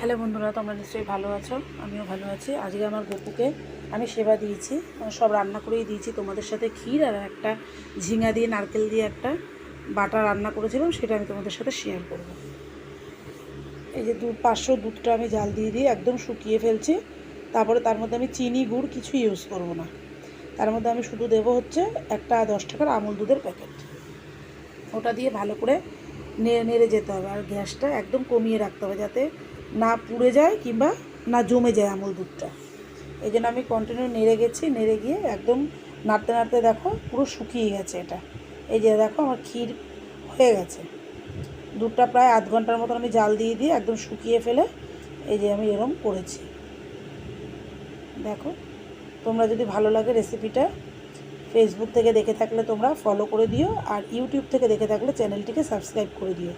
Hello বন্ধুরা, তোমরা নিশ্চয়ই ভালো আছো? আমিও ভালো আছি। আজকে আমার গপুকে আমি সেবা দিয়েছি। সব রান্না করেই দিয়েছি। তোমাদের সাথে ক্ষীর আর একটা ঝিঙা দিয়ে, নারকেল দিয়ে একটা বাটা রান্না করেছিলাম, সেটা আমি তোমাদের সাথে শেয়ার করব। এই যে দুধ, পাঁচশো দুধটা আমি জাল দিয়ে দিয়ে একদম শুকিয়ে ফেলছি। তারপরে তার মধ্যে আমি চিনি গুড় কিছু ইউজ করব না। তার মধ্যে আমি শুধু দেবো হচ্ছে একটা দশ টাকার আমুল দুধের প্যাকেট। ওটা দিয়ে ভালো করে নেড়ে নেড়ে যেতে হবে। আর গ্যাসটা একদম কমিয়ে রাখতে হবে যাতে না পুড়ে যায় কিংবা না জমে যায় আমুল দুধটা। এই জন্য আমি কন্টিনিউ নেড়ে গেছি, নেড়ে গিয়ে একদম নাড়তে নাড়তে দেখো পুরো শুকিয়ে গেছে এটা। এই যে দেখো আমার ক্ষীর হয়ে গেছে। দুধটা প্রায় আধ ঘণ্টার মতন আমি জাল দিয়ে দিয়ে একদম শুকিয়ে ফেলে এই যে আমি এরম করেছি। দেখো, তোমরা যদি ভালো লাগে রেসিপিটা ফেসবুক থেকে দেখে থাকলে তোমরা ফলো করে দিও আর ইউটিউব থেকে দেখে থাকলে চ্যানেলটিকে সাবস্ক্রাইব করে দিও।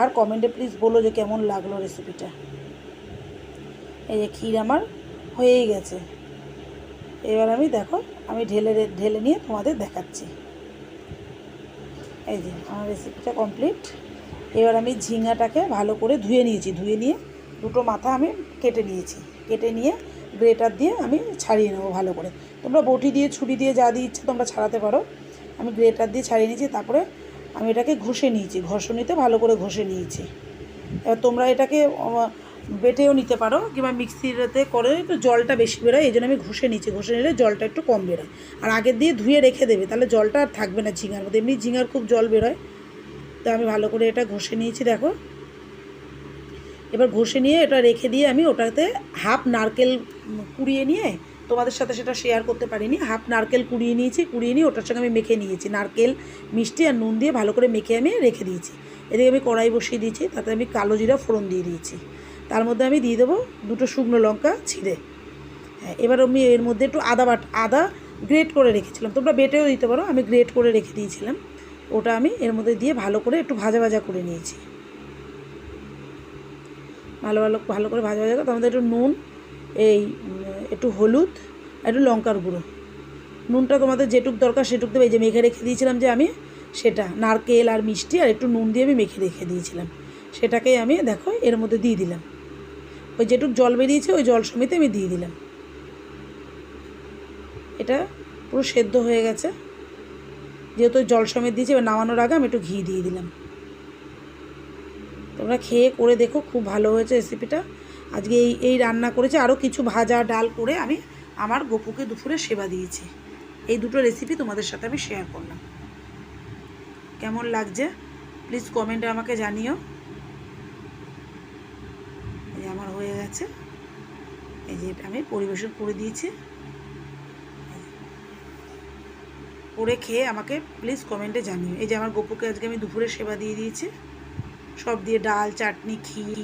আর কমেন্টে প্লিজ বলো যে কেমন লাগল রেসিপিটা এই যে ক্ষীর আমার হয়েই গেছে। এবার আমি দেখো, আমি ঢেলে ঢেলে নিয়ে তোমাদের দেখাচ্ছি। এই যে আমার রেসিপিটা কমপ্লিট এবার আমি ঝিঙাটাকে ভালো করে ধুয়ে নিয়েছি। ধুয়ে নিয়ে দুটো মাথা আমি কেটে নিয়েছি। কেটে নিয়ে গ্রেটার দিয়ে আমি ছাড়িয়ে নেব ভালো করে। তোমরা বটি দিয়ে, ছুরি দিয়ে যা দিয়ে ইচ্ছে তোমরা ছাড়াতে পারো। আমি গ্রেটার দিয়ে ছাড়িয়ে নিয়েছি, তারপরে আমি এটাকে ঘষে নিয়েছি, ঘষণিতে ভালো করে ঘষে নিয়েছি। এবার তোমরা এটাকে বেটেও নিতে পারো কিংবা মিক্সিতে করে একটু জলটা বেশি বেরোয়, এই জন্য আমি ঘষে নিয়েছি। ঘষে নিলে জলটা একটু কম বেরোয়। আর আগের দিয়ে ধুয়ে রেখে দেবে, তাহলে জলটা আর থাকবে না ঝিঙার মধ্যে। এমনি ঝিঙার খুব জল বেরোয়। তো আমি ভালো করে এটা ঘষে নিয়েছি, দেখো। এবার ঘষে নিয়ে এটা রেখে দিয়ে আমি ওটাতে হাফ নারকেল কুড়িয়ে নিয়ে তোমাদের সাথে সেটা শেয়ার করতে পারিনি। হাফ নারকেল কুড়িয়ে নিয়েছি, কুড়িয়ে নিয়ে ওটার সঙ্গে আমি মেখে নিয়েছি। নারকেল, মিষ্টি আর নুন দিয়ে ভালো করে মেখে আমি রেখে দিয়েছি। এদিকে আমি কড়াই বসিয়ে দিয়েছি, তাতে আমি কালো জিরা ফোড়ন দিয়ে দিয়েছি। তার মধ্যে আমি দিয়ে দেবো দুটো শুকনো লঙ্কা ছিঁড়ে। হ্যাঁ এবার আমি এর মধ্যে একটু আদা বাট, আদা গ্রেট করে রেখেছিলাম। তোমরা বেটেও দিতে পারো, আমি গ্রেট করে রেখে দিয়েছিলাম। ওটা আমি এর মধ্যে দিয়ে ভালো করে একটু ভাজা ভাজা করে নিয়েছি। ভালো ভালো ভালো করে ভাজা ভাজা করে, তার মধ্যে একটু নুন, এই একটু হলুদ, একটু লঙ্কার গুঁড়ো। নুনটা তোমাদের যেটুক দরকার সেটুক দেবে। এই যে মেখে রেখে দিয়েছিলাম যে আমি সেটা, নারকেল আর মিষ্টি আর একটু নুন দিয়ে আমি মেখে রেখে দিয়েছিলাম। সেটাকেই আমি দেখো এর মধ্যে দিয়ে দিলাম। ওই যেটুক জল বেরিয়েছে ওই জল সমেত আমি দিয়ে দিলাম। এটা পুরো সেদ্ধ হয়ে গেছে। যেহেতু জল সমেত দিয়েছি, এবার নামানোর আগে আমি একটু ঘি দিয়ে দিলাম। তোমরা খেয়ে করে দেখো, খুব ভালো হয়েছে রেসিপিটা আজকে এই এই রান্না করেছি আরও কিছু ভাজা ডাল করে আমি আমার গপুকে দুপুরে সেবা দিয়েছি। এই দুটো রেসিপি তোমাদের সাথে আমি শেয়ার করলাম। কেমন লাগছে? প্লিজ কমেন্টে আমাকে জানিও। এই আমার হয়ে গেছে। এই যে আমি পরিবেশন করে দিয়েছি। করে খেয়ে আমাকে প্লিজ কমেন্টে জানিও। এই যে আমার গপুকে আজকে আমি দুপুরে সেবা দিয়ে দিয়েছি। সব দিয়ে ডাল, চাটনি ক্ষীর